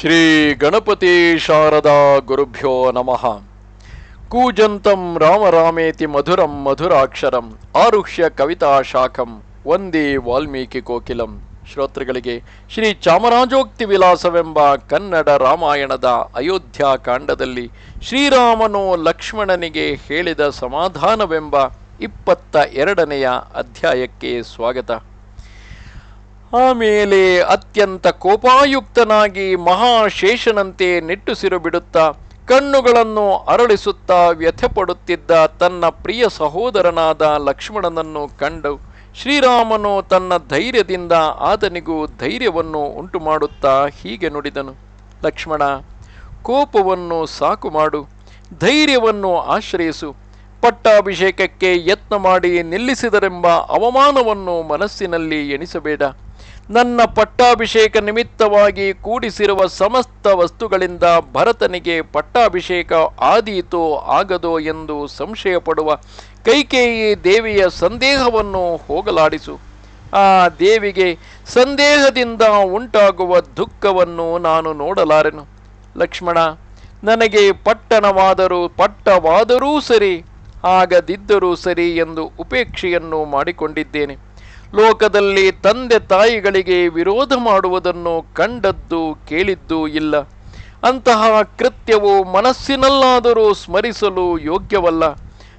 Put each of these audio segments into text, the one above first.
ಶ್ರೀ ಗಣಪತಿ ಶಾರದಾ ಗುರುಭ್ಯೋ ನಮಃ. ಕೂಜಂತಂ ರಾಮರಾಮೇತಿ ಮಧುರಂ ಮಧುರಾಕ್ಷರಂ ಆರುಹ್ಯ ಕವಿತಾ ಶಾಖಂ ವಂದೇ ವಾಲ್ಮೀಕಿ ಕೋಕಿಲಂ. ಶ್ರೋತೃಗಳಿಗೆ ಶ್ರೀ ಚಾಮರಾಜೋಕ್ತಿ ವಿಲಾಸವೆಂಬ ಕನ್ನಡ ರಾಮಾಯಣದ ಅಯೋಧ್ಯ ಕಾಂಡದಲ್ಲಿ ಶ್ರೀರಾಮನು ಲಕ್ಷ್ಮಣನಿಗೆ ಹೇಳಿದ ಸಮಾಧಾನವೆಂಬ ಇಪ್ಪತ್ತ ಎರಡನೆಯ ಅಧ್ಯಾಯಕ್ಕೆ ಸ್ವಾಗತ. ಆಮೇಲೆ ಅತ್ಯಂತ ಕೋಪಾಯುಕ್ತನಾಗಿ ಮಹಾಶೇಷನಂತೆ ನಿಟ್ಟುಸಿರು ಬಿಡುತ್ತಾ ಕಣ್ಣುಗಳನ್ನು ಅರಳಿಸುತ್ತಾ ವ್ಯಥೆಪಡುತ್ತಿದ್ದ ತನ್ನ ಪ್ರಿಯ ಸಹೋದರನಾದ ಲಕ್ಷ್ಮಣನನ್ನು ಕಂಡು ಶ್ರೀರಾಮನು ತನ್ನ ಧೈರ್ಯದಿಂದ ಆತನಿಗೂ ಧೈರ್ಯವನ್ನು ಉಂಟು ಮಾಡುತ್ತಾ ಹೀಗೆ ನುಡಿದನು. ಲಕ್ಷ್ಮಣ, ಕೋಪವನ್ನು ಸಾಕು ಮಾಡು, ಧೈರ್ಯವನ್ನು ಆಶ್ರಯಿಸು, ಪಟ್ಟಾಭಿಷೇಕಕ್ಕೆ ಯತ್ನ ಮಾಡಿ ನಿಲ್ಲಿಸಿದರೆಂಬ ಅವಮಾನವನ್ನು ಮನಸ್ಸಿನಲ್ಲಿ ಎಣಿಸಬೇಡ. ನನ್ನ ಪಟ್ಟಾಭಿಷೇಕ ನಿಮಿತ್ತವಾಗಿ ಕೂಡಿಸಿರುವ ಸಮಸ್ತ ವಸ್ತುಗಳಿಂದ ಭರತನಿಗೆ ಪಟ್ಟಾಭಿಷೇಕ ಆದೀತೋ ಆಗದೋ ಎಂದು ಸಂಶಯ ಪಡುವ ಕೈಕೇಯಿ ದೇವಿಯ ಸಂದೇಹವನ್ನು ಹೋಗಲಾಡಿಸು. ಆ ದೇವಿಗೆ ಸಂದೇಹದಿಂದ ಉಂಟಾಗುವ ದುಃಖವನ್ನು ನಾನು ನೋಡಲಾರೆನು. ಲಕ್ಷ್ಮಣ, ನನಗೆ ಪಟ್ಟಣವಾದರೂ ಪಟ್ಟವಾದರೂ ಸರಿ, ಆಗದಿದ್ದರೂ ಸರಿ ಎಂದು ಉಪೇಕ್ಷೆಯನ್ನು ಮಾಡಿಕೊಂಡಿದ್ದೇನೆ. ಲೋಕದಲ್ಲಿ ತಂದೆ ತಾಯಿಗಳಿಗೆ ವಿರೋಧ ಮಾಡುವುದನ್ನು ಕಂಡದ್ದು ಕೇಳಿದ್ದೂ ಇಲ್ಲ. ಅಂತಹ ಕೃತ್ಯವು ಮನಸ್ಸಿನಲ್ಲಾದರೂ ಸ್ಮರಿಸಲು ಯೋಗ್ಯವಲ್ಲ.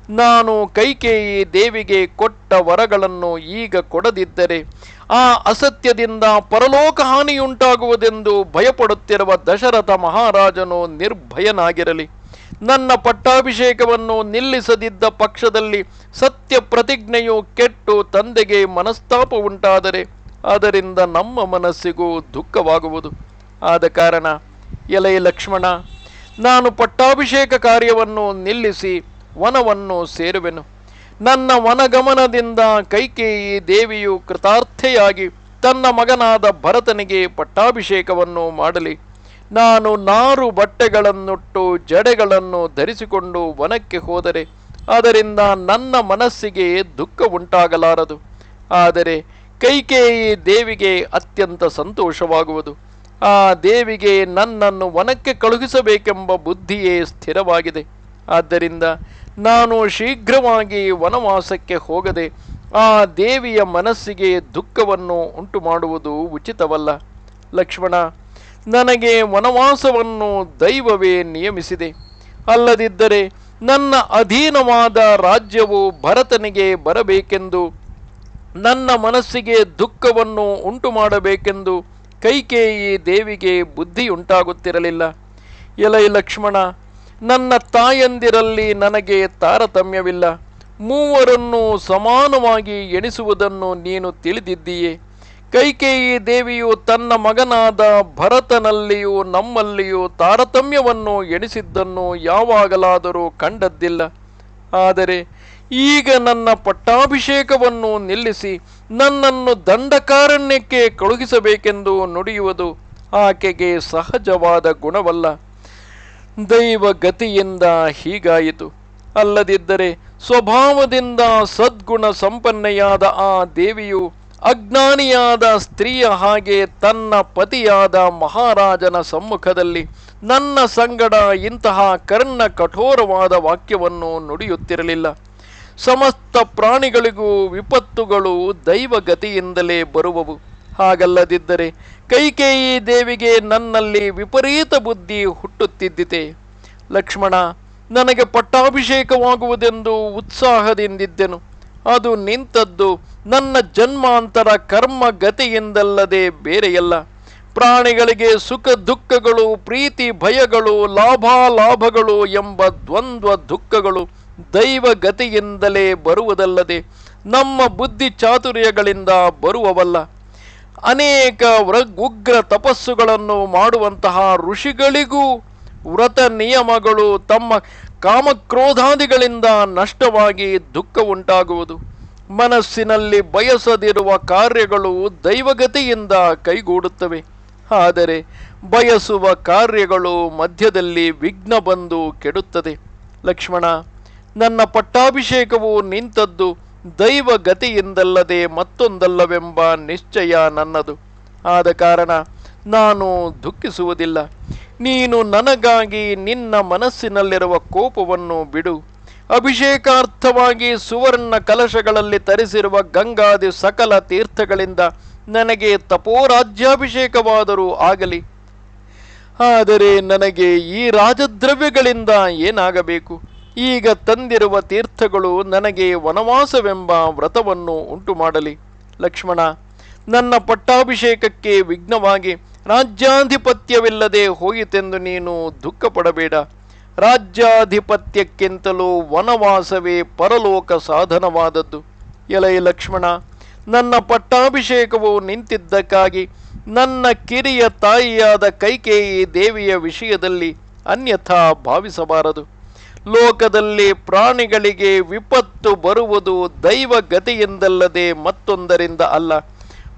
ನಾನು ಕೈಕೇಯಿ ದೇವಿಗೆ ಕೊಟ್ಟ ವರಗಳನ್ನು ಈಗ ಕೊಡದಿದ್ದರೆ ಆ ಅಸತ್ಯದಿಂದ ಪರಲೋಕ ಹಾನಿಯುಂಟಾಗುವುದೆಂದು ಭಯಪಡುತ್ತಿರುವ ದಶರಥ ಮಹಾರಾಜನು ನಿರ್ಭಯನಾಗಿರಲಿ. ನನ್ನ ಪಟ್ಟಾಭಿಷೇಕವನ್ನು ನಿಲ್ಲಿಸದಿದ್ದ ಪಕ್ಷದಲ್ಲಿ ಸತ್ಯ ಪ್ರತಿಜ್ಞೆಯು ಕೆಟ್ಟು ತಂದೆಗೆ ಮನಸ್ತಾಪ ಉಂಟಾದರೆ ಅದರಿಂದ ನಮ್ಮ ಮನಸ್ಸಿಗೂ ದುಃಖವಾಗುವುದು. ಆದ ಕಾರಣ, ಎಲೈ ಲಕ್ಷ್ಮಣ, ನಾನು ಪಟ್ಟಾಭಿಷೇಕ ಕಾರ್ಯವನ್ನು ನಿಲ್ಲಿಸಿ ವನವನ್ನು ಸೇರುವೆನು. ನನ್ನ ವನಗಮನದಿಂದ ಕೈಕೇಯಿ ದೇವಿಯು ಕೃತಾರ್ಥೆಯಾಗಿ ತನ್ನ ಮಗನಾದ ಭರತನಿಗೆ ಪಟ್ಟಾಭಿಷೇಕವನ್ನು ಮಾಡಲಿ. ನಾನು ನಾರು ಬಟ್ಟೆಗಳನ್ನುಟ್ಟು ಜಡೆಗಳನ್ನು ಧರಿಸಿಕೊಂಡು ವನಕ್ಕೆ ಹೋದರೆ ಅದರಿಂದ ನನ್ನ ಮನಸ್ಸಿಗೆ ದುಃಖ ಉಂಟಾಗಲಾರದು. ಆದರೆ ಕೈಕೇಯಿ ದೇವಿಗೆ ಅತ್ಯಂತ ಸಂತೋಷವಾಗುವುದು. ಆ ದೇವಿಗೆ ನನ್ನನ್ನು ವನಕ್ಕೆ ಕಳುಹಿಸಬೇಕೆಂಬ ಬುದ್ಧಿಯೇ ಸ್ಥಿರವಾಗಿದೆ. ಆದ್ದರಿಂದ ನಾನು ಶೀಘ್ರವಾಗಿ ವನವಾಸಕ್ಕೆ ಹೋಗದೆ ಆ ದೇವಿಯ ಮನಸ್ಸಿಗೆ ದುಃಖವನ್ನು ಉಂಟು ಮಾಡುವುದು ಉಚಿತವಲ್ಲ. ಲಕ್ಷ್ಮಣ ನನಗೆ ವನವಾಸವನ್ನು ದೈವವೇ ನಿಯಮಿಸಿದೆ. ಅಲ್ಲದಿದ್ದರೆ ನನ್ನ ಅಧೀನವಾದ ರಾಜ್ಯವು ಭರತನಿಗೆ ಬರಬೇಕೆಂದು, ನನ್ನ ಮನಸ್ಸಿಗೆ ದುಃಖವನ್ನು ಉಂಟು ಮಾಡಬೇಕೆಂದು ಕೈಕೇಯಿ ದೇವಿಗೆ ಬುದ್ಧಿಯುಂಟಾಗುತ್ತಿರಲಿಲ್ಲ. ಎಲೈ ಲಕ್ಷ್ಮಣ, ನನ್ನ ತಾಯಂದಿರಲ್ಲಿ ನನಗೆ ತಾರತಮ್ಯವಿಲ್ಲ. ಮೂವರನ್ನು ಸಮಾನವಾಗಿ ಎಣಿಸುವುದನ್ನು ನೀನು ತಿಳಿದಿದ್ದೀಯೇ. ಕೈಕೇಯಿ ದೇವಿಯು ತನ್ನ ಮಗನಾದ ಭರತನಲ್ಲಿಯೂ ನಮ್ಮಲ್ಲಿಯೂ ತಾರತಮ್ಯವನ್ನು ಎಣಿಸಿದ್ದನ್ನು ಯಾವಾಗಲಾದರೂ ಕಂಡದ್ದಿಲ್ಲ. ಆದರೆ ಈಗ ನನ್ನ ಪಟ್ಟಾಭಿಷೇಕವನ್ನು ನಿಲ್ಲಿಸಿ ನನ್ನನ್ನು ದಂಡಕಾರಣ್ಯಕ್ಕೆ ಕಳುಹಿಸಬೇಕೆಂದು ನುಡಿಯುವುದು ಆಕೆಗೆ ಸಹಜವಾದ ಗುಣವಲ್ಲ. ದೈವ ಗತಿಯಿಂದ ಹೀಗಾಯಿತು. ಅಲ್ಲದಿದ್ದರೆ ಸ್ವಭಾವದಿಂದ ಸದ್ಗುಣ ಸಂಪನ್ನೆಯಾದ ಆ ದೇವಿಯು ಅಜ್ಞಾನಿಯಾದ ಸ್ತ್ರೀಯ ಹಾಗೆ ತನ್ನ ಪತಿಯಾದ ಮಹಾರಾಜನ ಸಮ್ಮುಖದಲ್ಲಿ ನನ್ನ ಸಂಗಡ ಇಂತಹ ಕರ್ಣ ಕಠೋರವಾದ ವಾಕ್ಯವನ್ನು ನುಡಿಯುತ್ತಿರಲಿಲ್ಲ. ಸಮಸ್ತ ಪ್ರಾಣಿಗಳಿಗೂ ವಿಪತ್ತುಗಳು ದೈವಗತಿಯಿಂದಲೇ ಬರುವವು. ಹಾಗಲ್ಲದಿದ್ದರೆ ಕೈಕೇಯಿ ದೇವಿಗೆ ನನ್ನಲ್ಲಿ ವಿಪರೀತ ಬುದ್ಧಿ ಹುಟ್ಟುತ್ತಿದ್ದಿತೆ. ಲಕ್ಷ್ಮಣ, ನನಗೆ ಪಟ್ಟಾಭಿಷೇಕವಾಗುವುದೆಂದು ಉತ್ಸಾಹದಿಂದಿದ್ದೆನು. ಅದು ನಿಂತದ್ದು ನನ್ನ ಜನ್ಮಾಂತರ ಕರ್ಮ ಗತಿಯಿಂದಲ್ಲದೆ ಬೇರೆಯಲ್ಲ. ಪ್ರಾಣಿಗಳಿಗೆ ಸುಖ ದುಃಖಗಳು, ಪ್ರೀತಿ ಭಯಗಳು, ಲಾಭಾಲಾಭಗಳು ಎಂಬ ದ್ವಂದ್ವ ದುಃಖಗಳು ದೈವ ಗತಿಯಿಂದಲೇ ಬರುವುದಲ್ಲದೆ ನಮ್ಮ ಬುದ್ಧಿ ಚಾತುರ್ಯಗಳಿಂದ ಬರುವವಲ್ಲ. ಅನೇಕ ಉಗ್ರ ತಪಸ್ಸುಗಳನ್ನು ಮಾಡುವಂತಹ ಋಷಿಗಳಿಗೂ ವ್ರತ ನಿಯಮಗಳು ತಮ್ಮ ಕಾಮಕ್ರೋಧಾದಿಗಳಿಂದ ನಷ್ಟವಾಗಿ ದುಃಖ ಉಂಟಾಗುವುದು ಮನಸ್ಸಿನಲ್ಲಿ ಬಯಸದಿರುವ ಕಾರ್ಯಗಳು ದೈವಗತಿಯಿಂದ ಕೈಗೂಡುತ್ತವೆ. ಆದರೆ ಬಯಸುವ ಕಾರ್ಯಗಳು ಮಧ್ಯದಲ್ಲಿ ವಿಘ್ನ ಬಂದು ಕೆಡುತ್ತದೆ. ಲಕ್ಷ್ಮಣ, ನನ್ನ ಪಟ್ಟಾಭಿಷೇಕವು ನಿಂತದ್ದು ದೈವಗತಿಯಿಂದಲ್ಲದೆ ಮತ್ತೊಂದಲ್ಲವೆಂಬ ನಿಶ್ಚಯ ನನ್ನದು. ಆದ ಕಾರಣ ನಾನು ದುಃಖಿಸುವುದಿಲ್ಲ. ನೀನು ನನಗಾಗಿ ನಿನ್ನ ಮನಸ್ಸಿನಲ್ಲಿರುವ ಕೋಪವನ್ನು ಬಿಡು. ಅಭಿಷೇಕಾರ್ಥವಾಗಿ ಸುವರ್ಣ ಕಲಶಗಳಲ್ಲಿ ತರಿಸಿರುವ ಗಂಗಾದಿ ಸಕಲ ತೀರ್ಥಗಳಿಂದ ನನಗೆ ತಪೋರಾಜ್ಯಾಭಿಷೇಕವಾದರೂ ಆಗಲಿ. ಆದರೆ ನನಗೆ ಈ ರಾಜದ್ರವ್ಯಗಳಿಂದ ಏನಾಗಬೇಕು? ಈಗ ತಂದಿರುವ ತೀರ್ಥಗಳು ನನಗೆ ವನವಾಸವೆಂಬ ವ್ರತವನ್ನು ಉಂಟು ಮಾಡಲಿ ಲಕ್ಷ್ಮಣ, ನನ್ನ ಪಟ್ಟಾಭಿಷೇಕಕ್ಕೆ ವಿಘ್ನವಾಗಿ ರಾಜ್ಯಾಧಿಪತ್ಯವಿಲ್ಲದೆ ಹೋಯಿತೆಂದು ನೀನು ದುಃಖ ಪಡಬೇಡ ರಾಜ್ಯಾಧಿಪತ್ಯಕ್ಕಿಂತಲೂ ವನವಾಸವೇ ಪರಲೋಕ ಸಾಧನವಾದದ್ದು. ಎಲೈ ಲಕ್ಷ್ಮಣ, ನನ್ನ ಪಟ್ಟಾಭಿಷೇಕವು ನಿಂತಿದ್ದಕ್ಕಾಗಿ ನನ್ನ ಕಿರಿಯ ತಾಯಿಯಾದ ಕೈಕೇಯಿ ದೇವಿಯ ವಿಷಯದಲ್ಲಿ ಅನ್ಯಥಾ ಭಾವಿಸಬಾರದು. ಲೋಕದಲ್ಲಿ ಪ್ರಾಣಿಗಳಿಗೆ ವಿಪತ್ತು ಬರುವುದು ದೈವ ಗತಿಯಿಂದಲ್ಲದೆ ಮತ್ತೊಂದರಿಂದ ಅಲ್ಲ.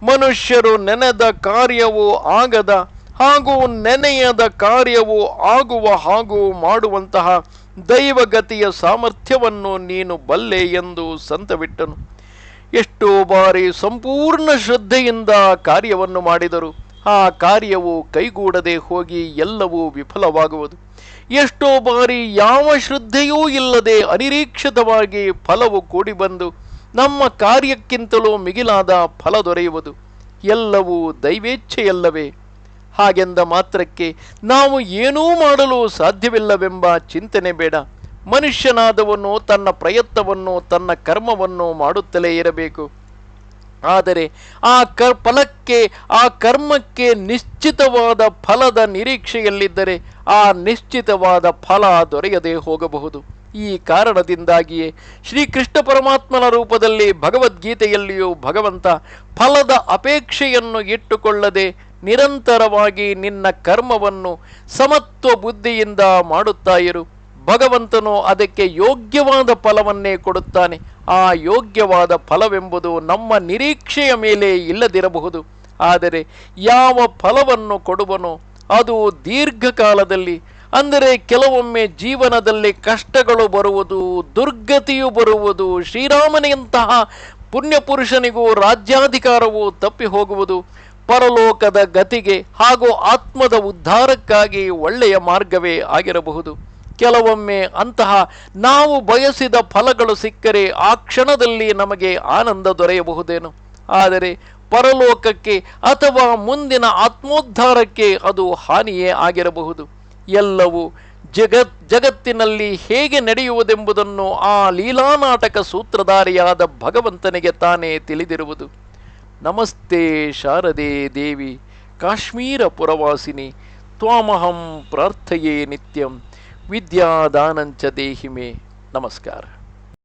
ಮನುಷ್ಯರು ನೆನೆದ ಕಾರ್ಯವು ಆಗದ ಹಾಗೂ ನೆನೆಯದ ಕಾರ್ಯವು ಆಗುವ ಹಾಗೂ ಮಾಡುವಂತಹ ದೈವಗತಿಯ ಸಾಮರ್ಥ್ಯವನ್ನು ನೀನು ಬಲ್ಲೆ ಎಂದು ಸಂತವಿಟ್ಟನು. ಎಷ್ಟೋ ಬಾರಿ ಸಂಪೂರ್ಣ ಶ್ರದ್ಧೆಯಿಂದ ಕಾರ್ಯವನ್ನು ಮಾಡಿದರು. ಆ ಕಾರ್ಯವು ಕೈಗೂಡದೆ ಹೋಗಿ ಎಲ್ಲವೂ ವಿಫಲವಾಗುವುದು. ಎಷ್ಟೋ ಬಾರಿ ಯಾವ ಶ್ರದ್ಧೆಯೂ ಇಲ್ಲದೆ ಅನಿರೀಕ್ಷಿತವಾಗಿ ಫಲವು ಕೂಡಿ ಬಂದು ನಮ್ಮ ಕಾರ್ಯಕ್ಕಿಂತಲೂ ಮಿಗಿಲಾದ ಫಲ ದೊರೆಯುವುದು. ಎಲ್ಲವೂ ದೈವೇಚ್ಛೆಯಲ್ಲವೇ? ಹಾಗೆಂದ ಮಾತ್ರಕ್ಕೆ ನಾವು ಏನೂ ಮಾಡಲು ಸಾಧ್ಯವಿಲ್ಲವೆಂಬ ಚಿಂತನೆ ಬೇಡ. ಮನುಷ್ಯನಾದವನು ತನ್ನ ಪ್ರಯತ್ನವನ್ನು, ತನ್ನ ಕರ್ಮವನ್ನು ಮಾಡುತ್ತಲೇ ಇರಬೇಕು. ಆದರೆ ಆ ಕ, ಫಲಕ್ಕೆ, ಆ ಕರ್ಮಕ್ಕೆ ನಿಶ್ಚಿತವಾದ ಫಲದ ನಿರೀಕ್ಷೆಯಲ್ಲಿದ್ದರೆ ಆ ನಿಶ್ಚಿತವಾದ ಫಲ ದೊರೆಯದೇ ಹೋಗಬಹುದು. ಈ ಕಾರಣದಿಂದಾಗಿಯೇ ಶ್ರೀಕೃಷ್ಣ ಪರಮಾತ್ಮನ ರೂಪದಲ್ಲಿ ಭಗವದ್ಗೀತೆಯಲ್ಲಿಯೂ ಭಗವಂತ ಫಲದ ಅಪೇಕ್ಷೆಯನ್ನು ಇಟ್ಟುಕೊಳ್ಳದೆ ನಿರಂತರವಾಗಿ ನಿನ್ನ ಕರ್ಮವನ್ನು ಸಮತ್ವ ಬುದ್ಧಿಯಿಂದ ಮಾಡುತ್ತಾ ಇರು. ಭಗವಂತನು ಅದಕ್ಕೆ ಯೋಗ್ಯವಾದ ಫಲವನ್ನೇ ಕೊಡುತ್ತಾನೆ. ಆ ಯೋಗ್ಯವಾದ ಫಲವೆಂಬುದು ನಮ್ಮ ನಿರೀಕ್ಷೆಯ ಮೇಲೆ ಇಲ್ಲದಿರಬಹುದು. ಆದರೆ ಯಾವ ಫಲವನ್ನು ಕೊಡುವನೋ ಅದು ದೀರ್ಘಕಾಲದಲ್ಲಿ ಅಂದರೆ ಕೆಲವೊಮ್ಮೆ ಜೀವನದಲ್ಲಿ ಕಷ್ಟಗಳು ಬರುವುದು, ದುರ್ಗತಿಯು ಬರುವುದು, ಶ್ರೀರಾಮನೆಯಂತಹ ಪುಣ್ಯಪುರುಷನಿಗೂ ರಾಜ್ಯಾಧಿಕಾರವು ತಪ್ಪಿ ಹೋಗುವುದು, ಪರಲೋಕದ ಗತಿಗೆ ಹಾಗೂ ಆತ್ಮದ ಉದ್ಧಾರಕ್ಕಾಗಿ ಒಳ್ಳೆಯ ಮಾರ್ಗವೇ ಆಗಿರಬಹುದು. ಕೆಲವೊಮ್ಮೆ ಅಂತಹ ನಾವು ಬಯಸಿದ ಫಲಗಳು ಸಿಕ್ಕರೆ ಆ ಕ್ಷಣದಲ್ಲಿ ನಮಗೆ ಆನಂದ ದೊರೆಯಬಹುದೇನು? ಆದರೆ ಪರಲೋಕಕ್ಕೆ ಅಥವಾ ಮುಂದಿನ ಆತ್ಮೋದ್ಧಾರಕ್ಕೆ ಅದು ಹಾನಿಯೇ ಆಗಿರಬಹುದು. ಎಲ್ಲವೂ ಜಗತ್, ಜಗತ್ತಿನಲ್ಲಿ ಹೇಗೆ ನಡೆಯುವುದೆಂಬುದನ್ನು ಆ ಲೀಲಾನಾಟಕ ಸೂತ್ರಧಾರಿಯಾದ ಭಗವಂತನಿಗೆ ತಾನೇ ತಿಳಿದಿರುವುದು. ನಮಸ್ತೆ ಶಾರದೆ ದೇವಿ, ಕಾಶ್ಮೀರ ಪುರವಾಸಿನಿ, ತ್ವಾಮಹಂ ಪ್ರಾರ್ಥೆಯೇ ನಿತ್ಯಂ, ವಿದ್ಯಾದಾನಂಚ ದೇಹಿಮೆ. ನಮಸ್ಕಾರ.